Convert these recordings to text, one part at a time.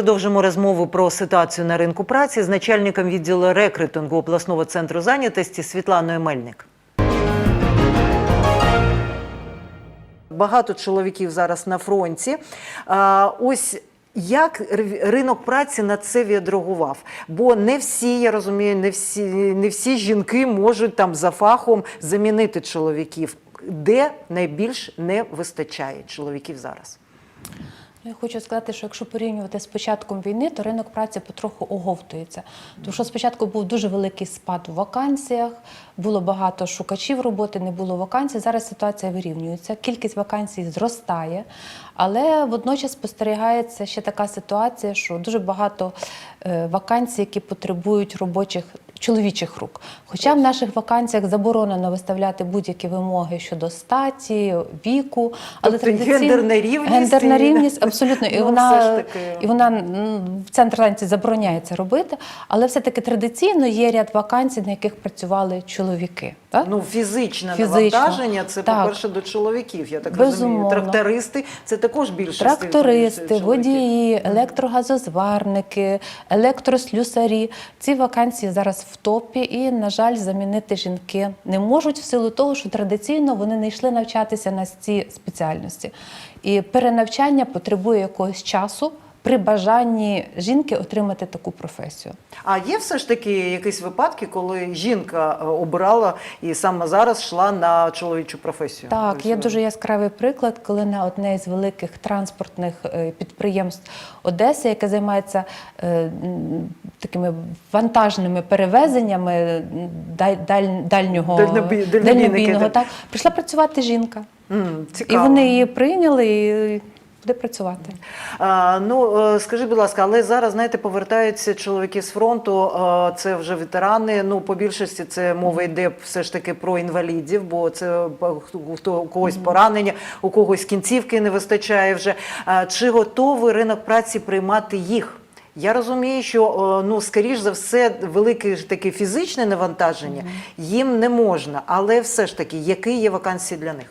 продовжимо розмову про ситуацію на ринку праці з начальником відділу рекрутингу обласного центру зайнятості Світланою Мельник. Багато чоловіків зараз на фронті. Ось як ринок праці на це відреагував? Бо не всі, я розумію, не всі, не всі жінки можуть там за фахом замінити чоловіків. Де найбільш не вистачає чоловіків зараз? Ну, Я хочу сказати, що якщо порівнювати з початком війни, то ринок праці потроху оговтується. Тому що спочатку був дуже великий спад у вакансіях, було багато шукачів роботи, не було вакансій. Зараз ситуація вирівнюється, кількість вакансій зростає, але водночас спостерігається ще така ситуація, що дуже багато е, вакансій, які потребують робочих. Чоловічих рук. Хоча в наших вакансіях заборонено виставляти будь-які вимоги щодо статі, віку, але Тобто традиційно гендерна рівність гендерна рівність абсолютно і Ну, вона все таки. і вона в центр забороняється робити, але все-таки традиційно є ряд вакансій, на яких працювали чоловіки. Так? Ну, фізичне Фізично. навантаження це, по-перше, до чоловіків, я так розумію. Трактористи це також більше Трактористи, водії, електрогазозварники, електрослюсарі. Ці вакансії зараз в топі, і, на жаль, замінити жінки не можуть в силу того, що традиційно вони не йшли навчатися на ці спеціальності. І перенавчання потребує якогось часу при бажанні жінки отримати таку професію. А є все ж таки якісь випадки, коли жінка е, обирала і саме зараз йшла на чоловічу професію? Так, Тобто, є дуже яскравий приклад, коли на одне із великих транспортних е, підприємств Одеси, яке займається е, такими вантажними перевезеннями даль, даль, дальнього дальнобійники, дальнобійного, так. так, прийшла працювати жінка. М, І цікаво. вони її прийняли і буде працювати. А, ну, е, скажи, будь ласка, але зараз, знаєте, повертаються чоловіки з фронту, е, це вже ветерани. Ну, по більшості це мова йде все ж таки про інвалідів, бо це е, хто- у когось поранення, у когось кінцівки не вистачає вже. Чи готовий ринок праці приймати їх? Я розумію, що ну скоріш за все велике ж таке фізичне навантаження їм не можна, але все ж таки, які є вакансії для них?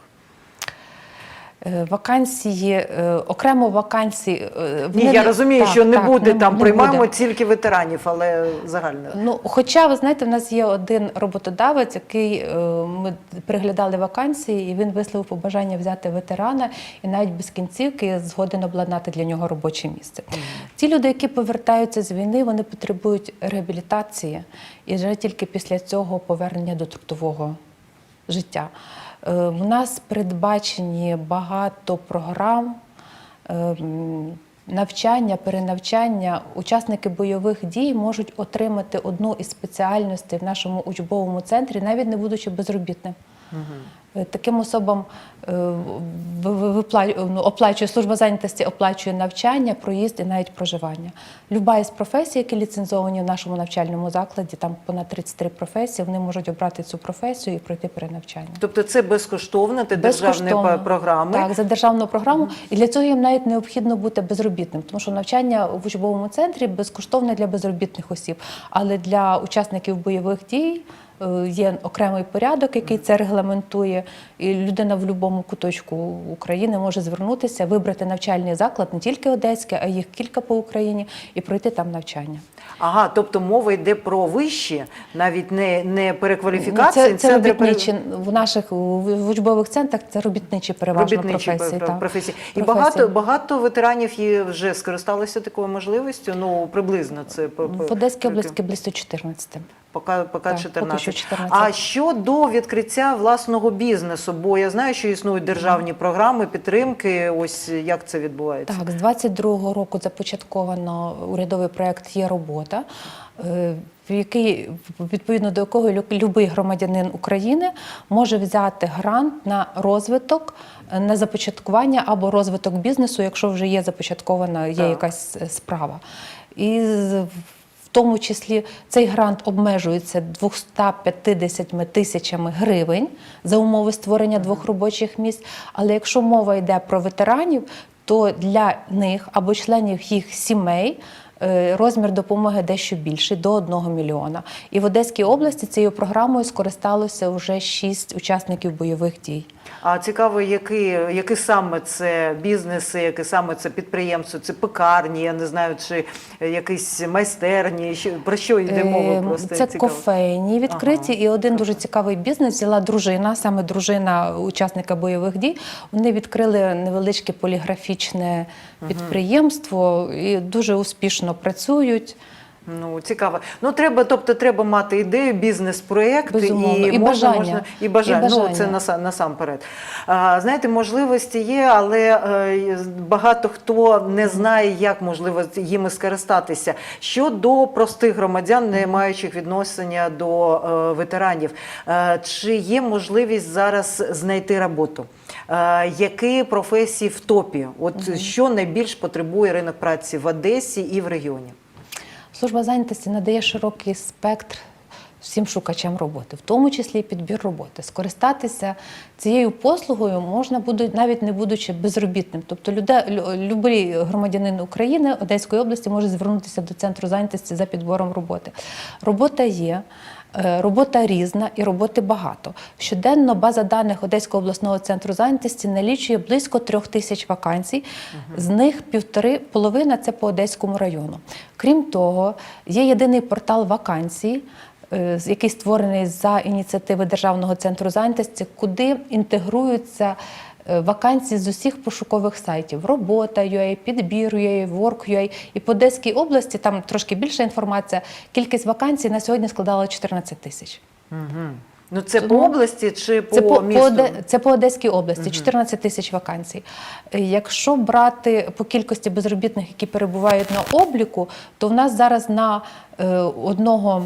Е, Вакансії, е, окремо вакансії. е, Ні, вони я розумію, так, що не так, буде там, не приймаємо буде. тільки ветеранів, але загально. Ну, хоча, ви знаєте, в нас є один роботодавець, який ми приглядали вакансії, і він висловив побажання взяти ветерана і навіть без кінцівки згоден обладнати для нього робоче місце. Ті люди, які повертаються з війни, вони потребують реабілітації і вже тільки після цього повернення до трудового життя. Е, У нас передбачені багато програм. е, Навчання, перенавчання, учасники бойових дій можуть отримати одну із спеціальностей в нашому учбовому центрі, навіть не будучи безробітним. Е, Таким особам е, ну, оплачує служба зайнятості, оплачує навчання, проїзд і навіть проживання. Люба із професій, які ліцензовані в нашому навчальному закладі, там понад 33 професії, вони можуть обрати цю професію і пройти перенавчання. Тобто це безкоштовно, це державні програми. Так, за державну програму. І для цього їм навіть необхідно бути безробітним, тому що навчання в учбовому центрі безкоштовне для безробітних осіб. Але для учасників бойових дій є окремий порядок, який це регламентує. І людина в будь-якому куточку України може звернутися, вибрати навчальний заклад, не тільки одеський, а їх кілька по Україні, і пройти там навчання. Ага, тобто мова йде про вищі, навіть не, не перекваліфікації. Це, це робітничі в наших в учбових центрах. Це робітничі переважно робітничі професії. пр- так. професії. І Професії. багато, багато ветеранів є вже скористалися такою можливістю. Ну, приблизно це В Одеській області близько 14. Поки, поки Так, 14. поки що 14. А щодо відкриття власного бізнесу, бо я знаю, що існують державні програми підтримки. Ось як це відбувається? Так, з 22-го року започатковано урядовий проект Є робота, е, в який відповідно до якого любий громадянин України може взяти грант на розвиток, е, на започаткування або розвиток бізнесу, якщо вже є започаткована є Так. якась е, справа. І в тому числі цей грант обмежується 250 тисячами гривень за умови створення двох робочих місць. Але якщо мова йде про ветеранів, то для них або членів їх сімей е, розмір допомоги дещо більший до 1 мільйона. І в Одеській області цією програмою скористалося вже шість учасників бойових дій. А цікаво, які, які саме це бізнеси, які саме це підприємство, це пекарні, я не знаю, чи якісь майстерні, що, про що йде мова Е, просто Це цікаво. кофейні відкриті, Ага. і один дуже цікавий бізнес взяла дружина, саме дружина учасника бойових дій. Вони відкрили невеличке поліграфічне підприємство і дуже успішно працюють. Ну, цікаво. Ну, треба, тобто, треба мати ідею, бізнес-проєкт і, І можна, бажання. можна і бажання. І Ну, це наса- насамперед. А, знаєте, можливості є, але е, багато хто не знає, як можливо їми скористатися. Щодо простих громадян, не маючих відношення до е, ветеранів, е, чи є можливість зараз знайти роботу? Е, які професії в топі? От що найбільш потребує ринок праці в Одесі і в регіоні? Служба зайнятості надає широкий спектр всім шукачам роботи, в тому числі і підбір роботи. Скористатися цією послугою можна буде навіть не будучи безробітним. Тобто любий громадянин України Одеської області може звернутися до центру зайнятості за підбором роботи. Робота є. Е, Робота різна і роботи багато. Щоденно база даних Одеського обласного центру зайнятості налічує близько трьох тисяч вакансій. З них півтори половина це по Одеському району. Крім того, є єдиний портал вакансій. е, Який створений за ініціативи Державного центру зайнятості, куди інтегруються вакансії з усіх пошукових сайтів: робота.ua, підбір.ua, work.ua. І по Одеській області там трошки більша інформація. Кількість вакансій на сьогодні складала 14 тисяч. Угу. Ну це Тому по області чи по, Це по, місту? по, Оде- це по Одеській області, 14 тисяч вакансій. Е, Якщо брати по кількості безробітних, які перебувають на обліку, то в нас зараз на е, одного.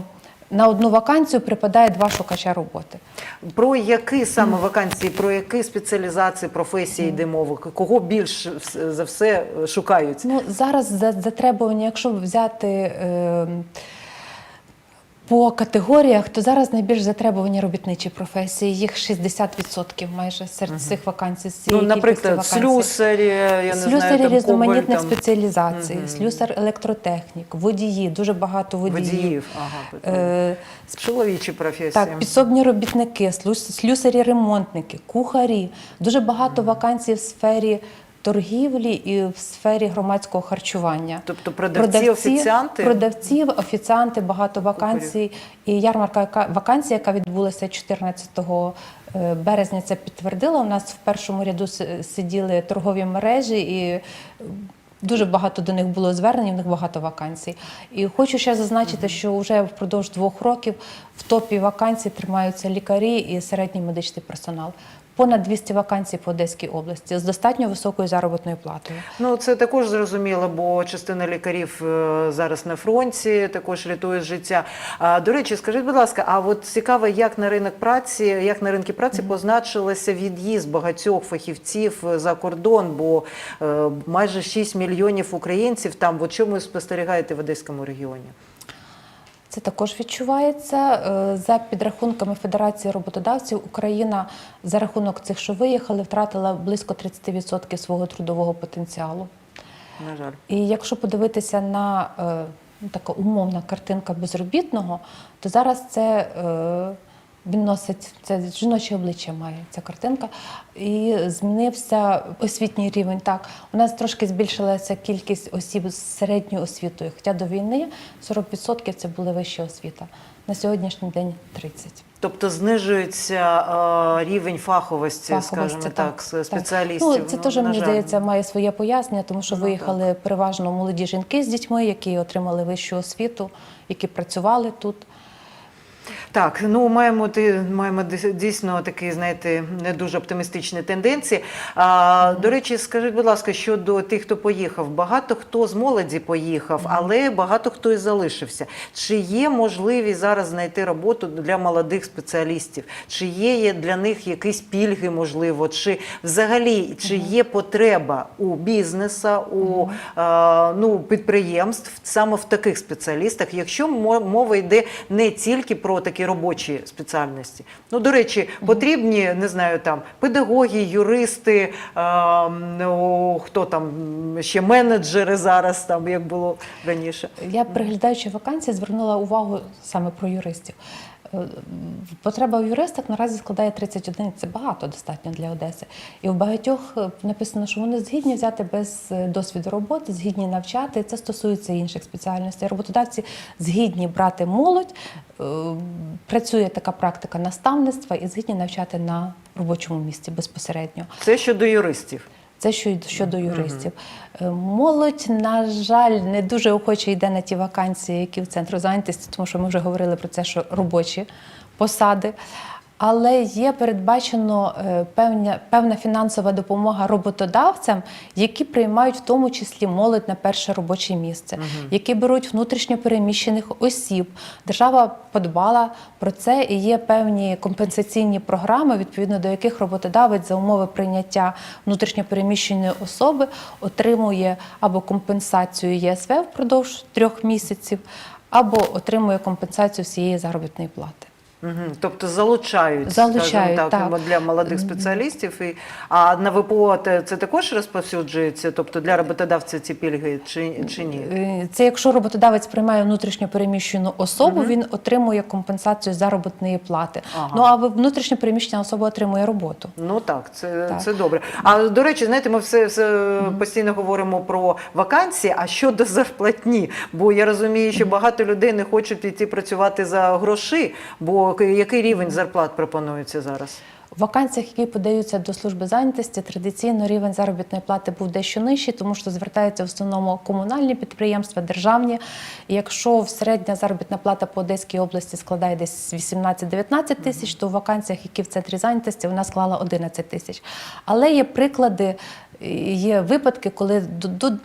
На одну вакансію припадає два шукача роботи. Про які саме вакансії, про які спеціалізації, професії йде мова? Кого більш за все шукають? Ну зараз за затребування, якщо взяти е, по категоріях, то зараз найбільш затребувані робітничі професії. Їх 60% майже серед цих вакансій. Ну, наприклад, вакансій. слюсарі, я не Слюсарі знаю, там, різноманітних там, спеціалізацій, слюсар електротехнік, водії, дуже багато водіїв. водіїв. Ага, Е, Чоловічі професії. так, підсобні робітники, слюсарі-ремонтники, кухарі. Дуже багато вакансій в сфері торгівлі і в сфері громадського харчування. Тобто продавці, офіціанти? продавців, офіціанти, багато вакансій. І ярмарка яка вакансія, яка відбулася 14 е, березня, це підтвердила. У нас в першому ряду сиділи торгові мережі і. Дуже багато до них було звернень, в них багато вакансій. І хочу ще зазначити, що вже впродовж двох років в топі вакансій тримаються лікарі і середній медичний персонал. Понад 200 вакансій по Одеській області з достатньо високою заробітною платою. Ну, це також зрозуміло, бо частина лікарів е, зараз на фронті, також рятують життя. А, до речі, скажіть, будь ласка, а от цікаво, як на ринок праці, як на ринки праці позначилося від'їзд багатьох фахівців за кордон, бо е, майже 6 мільйонів українців там. От що ви спостерігаєте в Одеському регіоні? Це також відчувається Е, за підрахунками Федерації роботодавців. Україна за рахунок цих, що виїхали, втратила близько 30% свого трудового потенціалу. На жаль. І якщо подивитися на е, ну, така умовна картинка безробітного, то зараз це е, він носить це жіноче обличчя має ця картинка, і змінився освітній рівень. Так, у нас трошки збільшилася кількість осіб з середньою освітою. Хоча до війни 40% це були вища освіта. На сьогоднішній день 30%. Тобто знижується е, рівень фаховості, скажімо так, так, спеціалістів. Ну, це теж, мені жаль. здається, має своє пояснення, тому що Ну, виїхали переважно молоді жінки з дітьми, які отримали вищу освіту, які працювали тут. Так, ну маємо ти маємо дійсно такі, знаєте, не дуже оптимістичні тенденції. А, До речі, скажіть, будь ласка, щодо тих, хто поїхав, багато хто з молоді поїхав, але багато хто і залишився. Чи є можливість зараз знайти роботу для молодих спеціалістів? Чи є для них якісь пільги, можливо? Чи взагалі чи є потреба у бізнеса, у е, ну, підприємств саме в таких спеціалістах, якщо мова йде не тільки про такі робочі спеціальності? Ну, до речі, потрібні, не знаю, там педагоги, юристи, е, ну, хто там ще менеджери зараз, там як було раніше. Я, приглядаючи вакансії, звернула увагу саме про юристів. Потреба в юристах наразі складає 31, це багато достатньо для Одеси. І в багатьох е, написано, що вони згідні взяти без е, досвіду роботи, згідні навчати. Це стосується інших спеціальностей. Роботодавці згідні брати молодь. Е, Працює така практика наставництва і згідні навчати на робочому місці безпосередньо. Це щодо юристів. Це щодо юристів. Е, Молодь, на жаль, не дуже охоче йде на ті вакансії, які в центру зайнятості, тому що ми вже говорили про це, що робочі посади. Але є передбачено е, певна, певна фінансова допомога роботодавцям, які приймають в тому числі молодь на перше робоче місце, які беруть внутрішньо переміщених осіб. Держава подбала про це і є певні компенсаційні програми, відповідно до яких роботодавець за умови прийняття внутрішньо переміщеної особи отримує або компенсацію ЄСВ впродовж трьох місяців, або отримує компенсацію всієї заробітної плати. Угу. Тобто залучають, Залучають, скажімо так, так. для молодих спеціалістів. І, а на ВПО це також розповсюджується? Тобто для роботодавця ці пільги чи, чи ні? Е, Це якщо роботодавець приймає внутрішньо переміщену особу, він отримує компенсацію заробітної плати. Ага. Ну а внутрішньо переміщена особа отримує роботу. Ну так, це, Так. це добре. А до речі, знаєте, ми все, все постійно говоримо про вакансії, а щодо зарплатні. Бо я розумію, що багато людей не хочуть йти працювати за гроші. Бо який рівень зарплат пропонується зараз? В вакансіях, які подаються до служби зайнятості, традиційно рівень заробітної плати був дещо нижчий, тому що звертаються в основному комунальні підприємства, державні. І якщо середня заробітна плата по Одеській області складає десь 18-19 тисяч, то в вакансіях, які в центрі зайнятості, вона склала 11 тисяч. Але є приклади. Є випадки, коли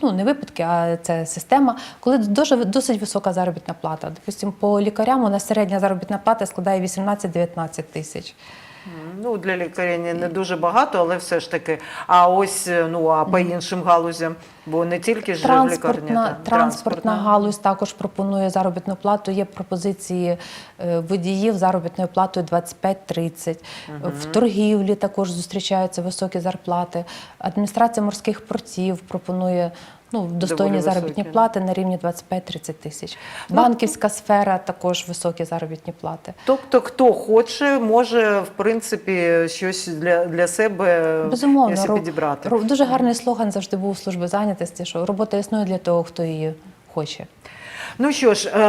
ну не випадки, а це система, коли дуже досить висока заробітна плата. Допустимо, по лікарям у нас середня заробітна плата складає 18-19 тисяч. Ну, для лікаря не дуже багато, але все ж таки. А ось е, ну а по іншим галузям, бо не тільки ж лікарні. Транспортна, транспортна галузь також пропонує заробітну плату. Є пропозиції е, водіїв заробітною платою 25-30. В торгівлі також зустрічаються високі зарплати. Адміністрація морських портів пропонує ну, достойні високі, заробітні да. плати на рівні 25-30 тисяч. Ну, Банківська сфера також високі заробітні плати. Тобто, хто хоче, може в принципі щось для, для себе Безумовно, роб- підібрати. роб- дуже гарний слоган завжди був служби зайнятості, що робота існує для того, хто її хоче. Ну що ж, е,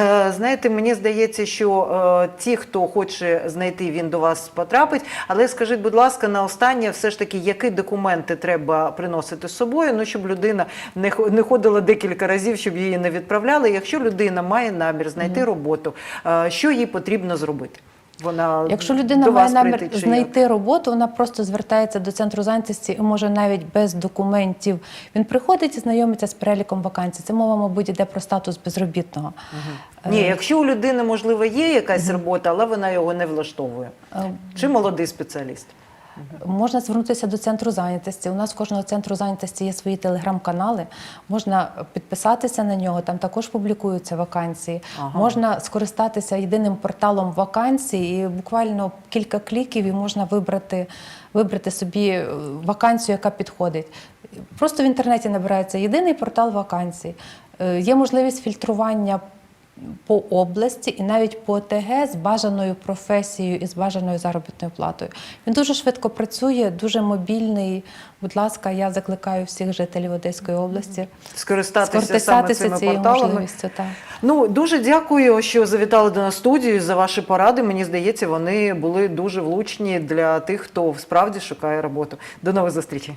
е, знаєте, мені здається, що е, ті, хто хоче знайти, він до вас потрапить. Але скажіть, будь ласка, на останнє, все ж таки, які документи треба приносити з собою, ну щоб людина не хо- не ходила декілька разів, щоб її не відправляли. Якщо людина має намір знайти роботу, що їй потрібно зробити? Вона Якщо людина має намір знайти як? роботу, вона просто звертається до центру зайнятості і може навіть без документів. Він приходить і знайомиться з переліком вакансій. Це мова, мабуть, йде про статус безробітного. Угу. Ні, якщо у людини можливо є якась робота, але вона його не влаштовує. Е, Чи молодий спеціаліст? Можна звернутися до центру зайнятості. У нас в кожного центру зайнятості є свої телеграм-канали. Можна підписатися на нього, там також публікуються вакансії. Ага. Можна скористатися єдиним порталом вакансій, і буквально кілька кліків і можна вибрати, вибрати собі е, вакансію, яка підходить. Просто в інтернеті набирається єдиний портал вакансій. Е, Є можливість фільтрування по області і навіть по ОТГ з бажаною професією і з бажаною заробітною платою. Він дуже швидко працює, дуже мобільний. Будь ласка, я закликаю всіх жителів Одеської області Скористатися, саме скористатися цими цією порталами. можливістю. Так. Ну дуже дякую, що завітали до нас студію за ваші поради. Мені здається, вони були дуже влучні для тих, хто справді шукає роботу. До нових зустрічей.